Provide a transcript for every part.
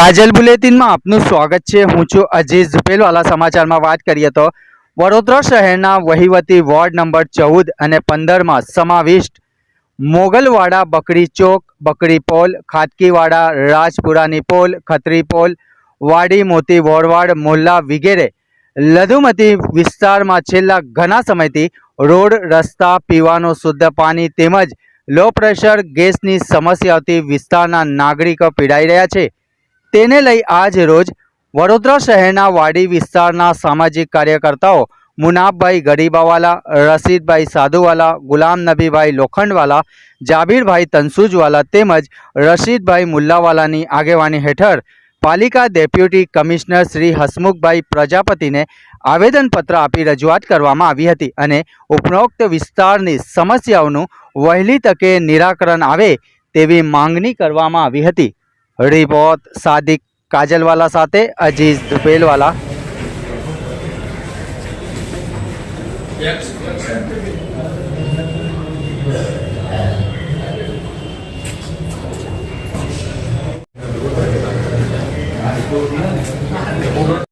કાજલ બુલેટિનમાં આપનું સ્વાગત છે. હું છું અજીઝ ઝુપેલવાલા સમાચારમાં વાત કરીએ તો વડોદરા શહેરના વહીવટી વોર્ડ નંબર ચૌદ અને પંદરમાં સમાવિષ્ટ મોગલવાડા બકરી ચોક, બકરી પોલ, ખાટકીવાડા, રાજપુરાની પોલ, ખત્રી પોલ, વાડી મોતી વોરવાડ, મોલ્લા વગેરે લઘુમતી વિસ્તારમાં છેલ્લા ઘણા સમયથી રોડ, રસ્તા, પીવાનું શુદ્ધ પાણી તેમજ લો પ્રેશર ગેસની સમસ્યાઓથી વિસ્તારના નાગરિકો પીડાઈ રહ્યા છે. તેને લઈ આજ રોજ વડોદરા શહેરના વાડી વિસ્તારના સામાજિક કાર્યકર્તાઓ, મુનાફભાઈ ગરીબાવાલા રશીદભાઈ સાધુવાલા, ગુલામ નબીભાઈ લોખંડવાલા, જાબીરભાઈ તનસુજવાલા તેમજ રશીદભાઈ મુલ્લાવાલાની આગેવાની હેઠળ પાલિકા ડેપ્યુટી કમિશનર શ્રી હસમુખભાઈ પ્રજાપતિને આવેદનપત્ર આપી રજૂઆત કરવામાં આવી હતી અને ઉપરોક્ત વિસ્તારની સમસ્યાઓનું વહેલી તકે નિરાકરણ આવે તેવી માંગણી કરવામાં આવી હતી. રિપોર્ટ સાદિક કાજલવાલા સાથે અજીઝ દુપેલવાલા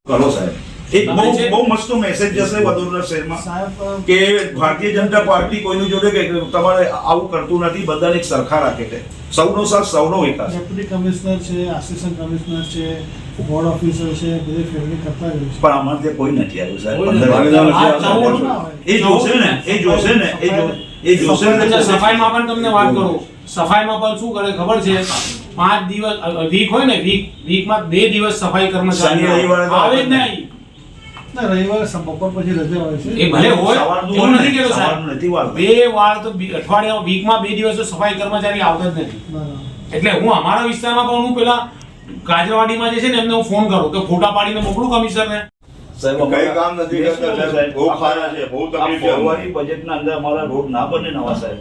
કરો સાહેબ એક બહુ બહુ મસ્ત મેસેજ જશે વડોદરા શહેરમાં કે ભારતીય જનતા પાર્ટી કોઈની જોડે કે તમારે આવું કરતું નથી બધાને એક સરખા રાખે છે. સૌનો સાથ સૌનો વિકાસ. ડેપ્યુટી કમિશનર છે આસિસ્ટન્ટ કમિશનર છે બોર્ડ ઓફિસર છે બધે ફેરવી કરતા જ છે. પણ અમારે ત્યાં કોઈ નથી આવ્યું સાહેબ. કોઈ પંદર નથી. વાગ્યાનો આ છે. ચૌદ ના હોય. એ જોશે ને એ જોશે ને એ એ જોશે ને. સફાઈમાં પણ તમને વાત કરું. સફાઈમાં પણ શું કરે ખબર છે? પાંચ દિવસ વીક હોય ને વીક વીકમાં બે દિવસ સફાઈ કર્મચારી આવે જ નહીં. રવિવારે બપોર પછી રજા હોય છે એ ભલે હોય એવું નથી ને, સાહેબ નથી વાત. બે વાર તો બી- વીકમાં બે દિવસ તો સફાઈ કર્મચારી આવતા જ નથી ના, ના. એટલે હું અમારા વિસ્તારમાં પણ હું પેલા કાજરવાડીમાં જે છે ને એમને હું ફોન કરું કે ફોટા પાડીને મોકલું કમિશનરને સાહેબ કઈ કામ નથી કરતા સાહેબ. બહુ ખારા છે, બહુ તકલીફ છે. ફેબ્રુઆરી બજેટના અંદર અમારા રોડ ના બને નવા સાહેબ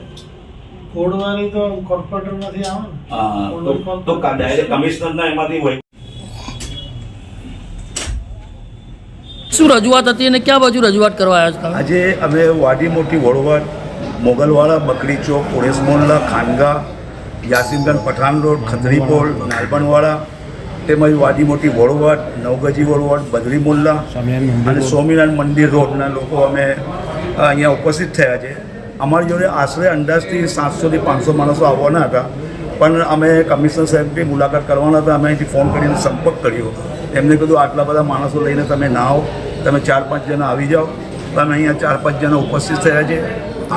ફોડવાની તો કોર્પોરેટર નથી આવે ને હા, તો- તો ડાયરેક્ટ કમિશનરના એમાંથી શું રજૂઆત હતી અને ક્યાં બાજુ રજૂઆત કરવા આવ્યા છો આજે અમે વાડી મોટી વડોવર મોગલવાડા બકરી ચોક પોળેસ મોહલ્લા ખાનગા યાસીનગંજ પઠાણ રોડ ખત્રીપોલ નાલબણવાડા તેમજ વાડી મોટી વડોવટ નવગજી વડોવટ બદરી મોલ્લા અને સ્વામિનારાયણ મંદિર રોડના લોકો અમે અહીંયા ઉપસ્થિત થયા છે. અમારી જોડે આશરે અંદાજથી સાતસોથી પાંચસો માણસો આવવાના હતા પણ અમે કમિશનર સાહેબની મુલાકાત કરવાના હતા. અમે અહીંથી ફોન કરીને સંપર્ક કર્યો. એમને કીધું આટલા બધા માણસો લઈને તમે ના આવો. તમે ચાર પાંચ જણા આવી જાઓ. તમે અહીંયા ચાર પાંચ જણા ઉપસ્થિત થયા છે.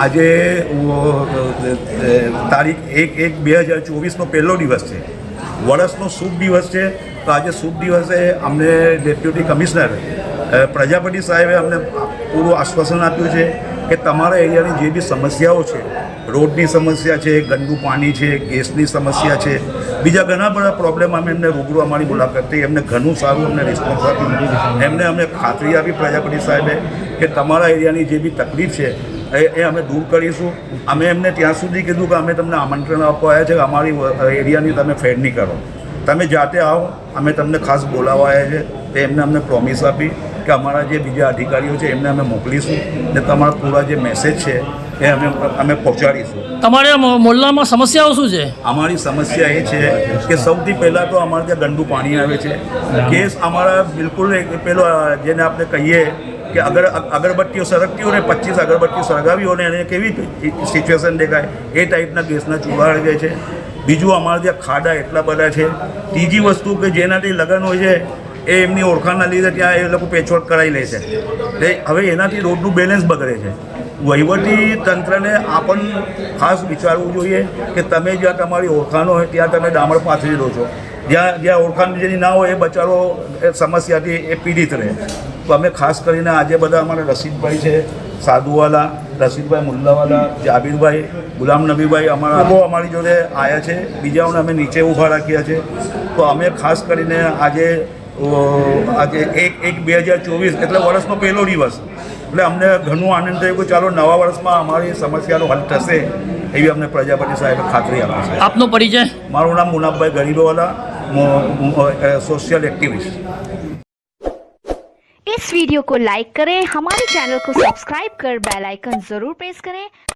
આજે તારીખ એક એક બે હજાર ચોવીસનો પહેલો દિવસ છે. વર્ષનો શુભ દિવસ છે. તો આજે શુભ દિવસે અમને ડેપ્યુટી કમિશનર પ્રજાપતિ સાહેબે અમને પૂરું આશ્વાસન આપ્યું છે કે તમારા એરિયાની જે બી સમસ્યાઓ છે, રોડની સમસ્યા છે, ગંદુ પાણી છે, ગેસની સમસ્યા છે બીજા ઘણા બધા પ્રોબ્લેમ અમે એમને રૂબરૂ અમારી મુલાકાત થઈ. એમને ઘણું સારું અમને રિસ્પોન્સ આપ્યું. એમને અમને ખાતરી આપી પ્રજાપતિ સાહેબે કે તમારા એરિયાની જે બી તકલીફ છે, એ અમે દૂર કરીશું. અમે એમને ત્યાં સુધી કીધું કે અમે તમને આમંત્રણ આપવા આવ્યા છે કે અમારી એરિયાની તમે ફેરની કરો. તમે જાતે આવો, અમે તમને ખાસ બોલાવવા આવ્યા છે. તે એમને અમને પ્રોમિસ આપી કે અમારા જે બીજા અધિકારીઓ છે, એમને અમે મોકલીશું ને તમારા પૂરા જે મેસેજ છે એ અમે અમે પહોંચાડીશું. તમારે મોલ્લામાં સમસ્યાઓ શું છે? અમારી સમસ્યા એ છે કે સૌથી પહેલાં તો અમારે ત્યાં ગંદુ પાણી આવે છે. કેસ અમારા બિલકુલ પેલો જેને આપણે કહીએ કે અગર અગરબત્તીઓ સળગતી હોય ને પચીસ અગરબત્તીઓ સળગાવી હોય ને એને કેવી સિચ્યુએશન દેખાય? એ ટાઈપના ગેસના ચૂલા હળગે છે. બીજું અમારે ત્યાં ખાડા એટલા બધા છે. ત્રીજી વસ્તુ કે જેનાથી લગ્ન હોય છે એ એમની ઓળખાણના લીધે ત્યાં એ લોકો પેચવર્ક કરાવી લે છે. એટલે હવે એનાથી રોડનું બેલેન્સ બગડે છે. વહીવટી તંત્રને આપણ ખાસ વિચારવું જોઈએ કે તમે જ્યાં તમારી ઓળખાણો હોય ત્યાં તમે ડામર પાથરી દો છો. જ્યાં જ્યાં ઓળખાણ જેની ના હોય એ બચારો, એ સમસ્યાથી એ પીડિત રહે. તો અમે ખાસ કરીને આજે બધા અમારા રસીદભાઈ છે સાધુવાલા રસીદભાઈ મુલ્લાવાલા, જાબીરભાઈ, ગુલામ નબીભાઈ અમારા બહુ અમારી જોડે આવ્યા છે. બીજાઓને અમે નીચે ઊભા રાખ્યા છે. તો અમે ખાસ કરીને આજે આજે એક એક બે હજાર ચોવીસ એટલે વર્ષનો પહેલો દિવસ. એટલે અમને ઘણું આનંદ થયો કે ચાલો નવા વર્ષમાં અમારી સમસ્યાનો હલ થશે એવી અમને પ્રજાપતિ સાહેબે ખાતરી આપી છે. આપનો પરિચય? મારું નામ મુનાફભાઈ ગરીબવાલા સોશિયल एक्टिविस्ट इस वीडियो को लाइक करें हमारे चैनल को सब्सक्राइब कर बेल आइकन जरूर प्रेस करें।